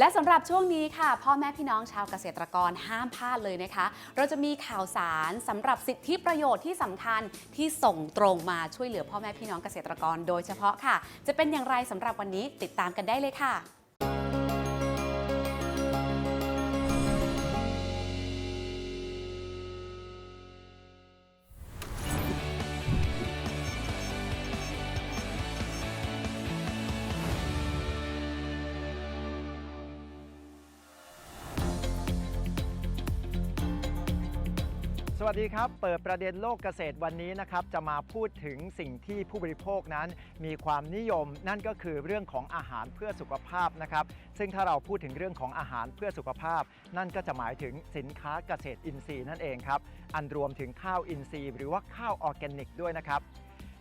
และสำหรับช่วงนี้ค่ะ พ่อแม่พี่น้องชาวเกษตรกรห้ามพลาดเลยนะคะ เราจะมีข่าวสารสำหรับสิทธิประโยชน์ที่สำคัญที่ส่งตรงมาช่วยเหลือพ่อแม่พี่น้องเกษตรกร โดยเฉพาะค่ะ จะเป็นอย่างไรสำหรับวันนี้ติดตามกันได้เลยค่ะ สวัสดีครับ เปิดประเด็นโลกเกษตรวันนี้นะครับ จะมาพูดถึงสิ่งที่ผู้บริโภคนั้นมีความนิยม นั่นก็คือเรื่องของอาหารเพื่อสุขภาพนะครับ ซึ่งถ้าเราพูดถึงเรื่องของอาหารเพื่อสุขภาพ นั่นก็จะหมายถึงสินค้าเกษตรอินทรีย์นั่นเองครับ อันรวมถึงข้าวอินทรีย์ หรือว่าข้าวออร์แกนิกด้วยนะครับ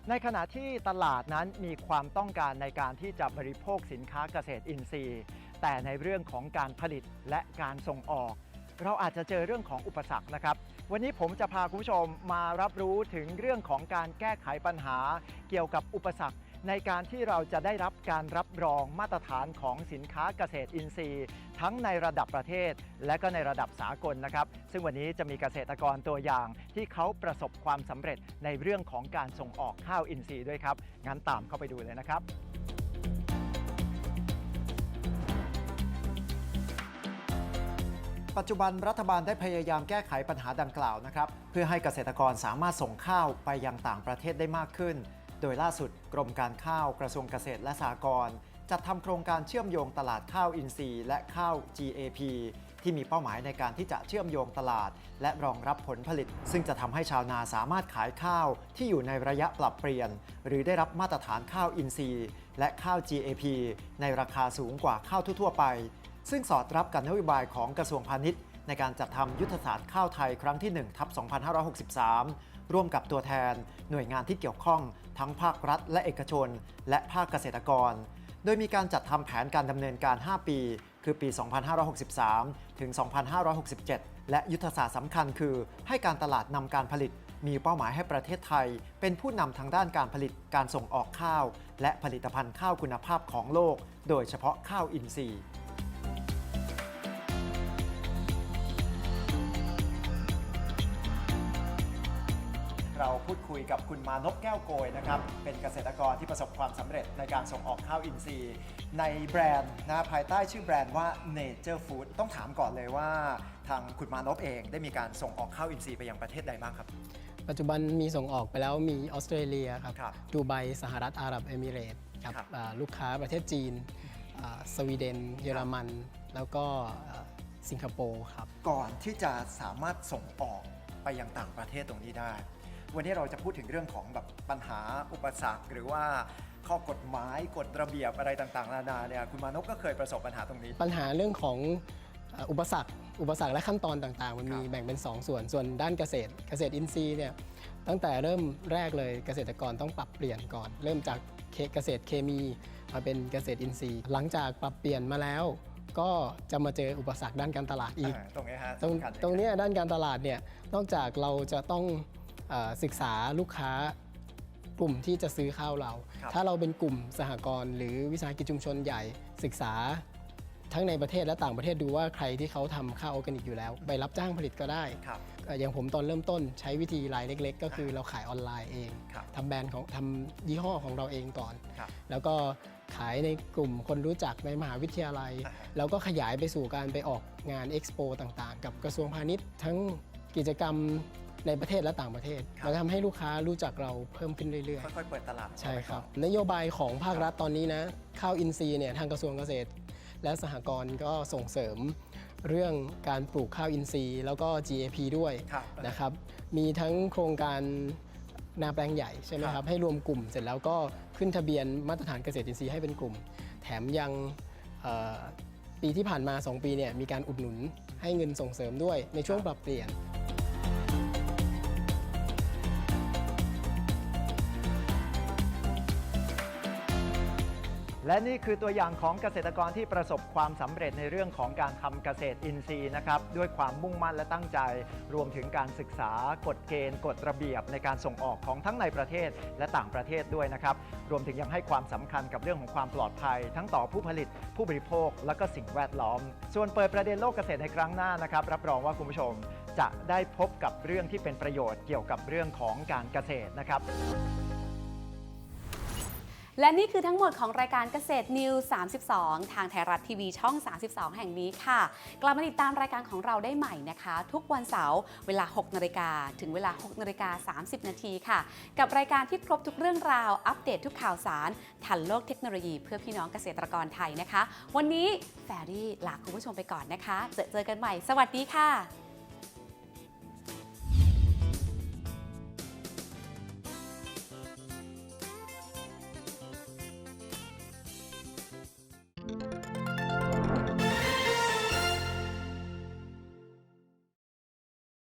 ในขณะที่ตลาดนั้นมีความต้องการในการที่จะบริโภคสินค้าเกษตรอินทรีย์ แต่ในเรื่องของการผลิตและการส่งออก เราอาจจะเจอเรื่องของอุปสรรคนะครับ วันนี้ผมจะพาคุณผู้ชมมารับรู้ถึงเรื่องของการแก้ไขปัญหา เกี่ยวกับอุปสรรค ในการที่เราจะได้รับการรับรองมาตรฐานของสินค้าเกษตรอินทรีย์ ทั้งในระดับประเทศ และก็ในระดับสากลนะครับ ซึ่งวันนี้จะมีเกษตรกรตัวอย่างที่เขาประสบความสำเร็จในเรื่องของการส่งออกข้าวอินทรีย์ด้วยครับงั้นตามเข้าไปดูเลยนะครับ ปัจจุบันรัฐบาลได้พยายามแก้ไขปัญหาดังกล่าวนะครับ เพื่อให้เกษตรกรสามารถส่งข้าวไปยังต่างประเทศได้มากขึ้น โดยล่าสุดกรมการข้าวกระทรวงเกษตรและสหกรณ์จัดทำโครงการเชื่อมโยงตลาดข้าวอินทรีย์และข้าว GAP ที่มีเป้าหมายในการที่จะเชื่อมโยงตลาด และรองรับผลผลิต ซึ่งจะทำให้ชาวนาสามารถขายข้าวที่อยู่ในระยะปรับเปลี่ยน หรือได้รับมาตรฐานข้าวอินทรีย์ และข้าว GAP ในราคาสูงกว่าข้าวทั่วๆไป ซึ่งสอดรับกับนโยบายของกระทรวงพาณิชย์ในการจัดทำยุทธศาสตร์ข้าวไทยครั้งที่1ทับ2563 ร่วมกับตัวแทน หน่วยงานที่เกี่ยวข้องทั้งภาครัฐ และเอกชน และภาคเกษตรกร โดยมีการจัดทำแผนการดำเนินการ 5 ปี คือปี 2563 ถึง 2567 และยุทธศาสตร์สำคัญคือ ให้การตลาดนำการผลิต มีเป้าหมายให้ประเทศไทย เป็นผู้นำทางด้านการผลิตการส่งออกข้าว และผลิตภัณฑ์ข้าวคุณภาพของโลก โดยเฉพาะข้าวอินทรีย์ เราพูดคุยกับคุณมานพแก้วโกยนะครับ เป็นเกษตรกรที่ประสบความสำเร็จในการส่งออกข้าวอินทรีย์ ในแบรนด์นะภายใต้ชื่อแบรนด์ว่า Nature Food ต้องถามก่อนเลยว่า ทางคุณมานพเองได้มีการส่งออกข้าวอินทรีย์ไปยังประเทศใดบ้างครับ ปัจจุบันมีส่งออกไปแล้วมีออสเตรเลียครับครับดูไบสหรัฐอาหรับเอมิเรตส์กับครับ อ่าลูกค้าประเทศจีนอ่าสวีเดน เยอรมัน แล้วก็อ่าสิงคโปร์ครับ ก่อนที่จะสามารถส่งออกไปยังต่างประเทศตรงนี้ได้ วันนี้เราจะพูดถึงเรื่องของแบบปัญหาอุปสรรค หรือว่าข้อกฎหมายกฎระเบียบอะไรต่างๆนานาเนี่ยคุณมานพก็เคยประสบปัญหาตรงนี้ ปัญหาเรื่องของอ่าอุปสรรค อุปสรรคและขั้นตอนต่างๆ มันมีครับแบ่งเป็น 2 ส่วน ส่วนด้านเกษตร เกษตรอินทรีย์เนี่ยตั้งแต่เริ่มแรกเลยเกษตรกรต้องปรับเปลี่ยนก่อน เริ่มจากเคเกษตรเคมีมาเป็นเกษตรอินทรีย์ หลังจากปรับเปลี่ยนมาแล้วก็จะมาเจออุปสรรคด้านการตลาดอีกอ่าตรงนี้ฮะตรงสำคัญยังไตรงเนี้ยด้านการตลาดเนี่ยนอกจากเราจะต้องเออ ศึกษาลูกค้ากลุ่มที่จะซื้อข้าวเราครับถ้าเราเป็นกลุ่มสหกรณ์หรือวิสาหกิจชุมชนใหญ่ศึกษาทั้งในประเทศและต่างประเทศดูว่าใครที่เขาทำข้าวออร์แกนิกอยู่แล้ว ไปรับจ้างผลิตก็ได้ครับเอ่ออย่างผมตอนเริ่มต้นใช้วิธีรายเล็ก ๆ ก็คือเราขายออนไลน์เองครับทำแบรนด์ของทำยี่ห้อของเราเองก่อนครับแล้วก็ขายในกลุ่มคนรู้จักในมหาวิทยาลัยอ่าฮะแล้วก็ขยายไปสู่การไปออกงานเอ็กซ์โปต่างๆ กับกระทรวงพาณิชย์ ทั้งกิจกรรม ในประเทศและต่างประเทศครับแล้วทำให้ลูกค้ารู้จักเราเพิ่มขึ้นเรื่อย ค่อยๆเปิดตลาดๆ ใช่ครับ นโยบายของภาครัฐตอนนี้นะข้าวอินทรีย์เนี่ยทางกระทรวงเกษตร และสหกรณ์ก็ส่งเสริมเรื่องการปลูกข้าวอินทรีย์ แล้วก็ GAP ด้วยครับ นะครับมีทั้งโครงการนาแปลงใหญ่ใช่ไหมคครัรับบ ให้รวมกลุ่มเสร็จแล้วก็ขึ้นทะเบียนมาตรฐานเกษตรอินทรีย์ให้เป็นกลุ่ม แถมยังเอ่อปีที่ผ่านมา 2 ปีเนี่ยมีการอุดหนุนให้เงินส่งเสริมด้วยในช่วงปรับเปลี่ยน และนี่คือตัวอย่างของเกษตรกรที่ประสบความสำเร็จในเรื่องของการทำเกษตรอินทรีย์นะครับด้วยความมุ่งมั่นและตั้งใจ รวมถึงการศึกษากฎเกณฑ์กฎระเบียบในการส่งออกของทั้งในประเทศและต่างประเทศด้วยนะครับรวมถึงยังให้ความสำคัญกับเรื่องของความปลอดภัย ทั้งต่อผู้ผลิตผู้บริโภค และก็สิ่งแวดล้อม ส่วนเปิดประเด็นโลกเกษตรในครั้งหน้านะครับรับรองว่าคุณผู้ชม จะได้พบกับเรื่องที่เป็นประโยชน์เกี่ยวกับเรื่องของการเกษตรนะครับ และนี่คือทั้งหมดของรายการเกษตรนิว32 ทางไทยรัฐทีวีช่อง 32 แห่งนี้ค่ะ กลับมาติดตามรายการของเราได้ใหม่นะคะ ทุกวันเสาร์เวลา 6นาฬิกาถึงเวลา 6นาฬิกา30 นาทีค่ะ กับรายการที่ครบทุกเรื่องราว อัปเดตทุกข่าวสาร ทันโลกเทคโนโลยีเพื่อพี่น้องเกษตรกรไทยนะคะ วันนี้แฟรี่ลาคุณผู้ชมไปก่อนนะคะ เจอเจอกันใหม่ สวัสดีค่ะ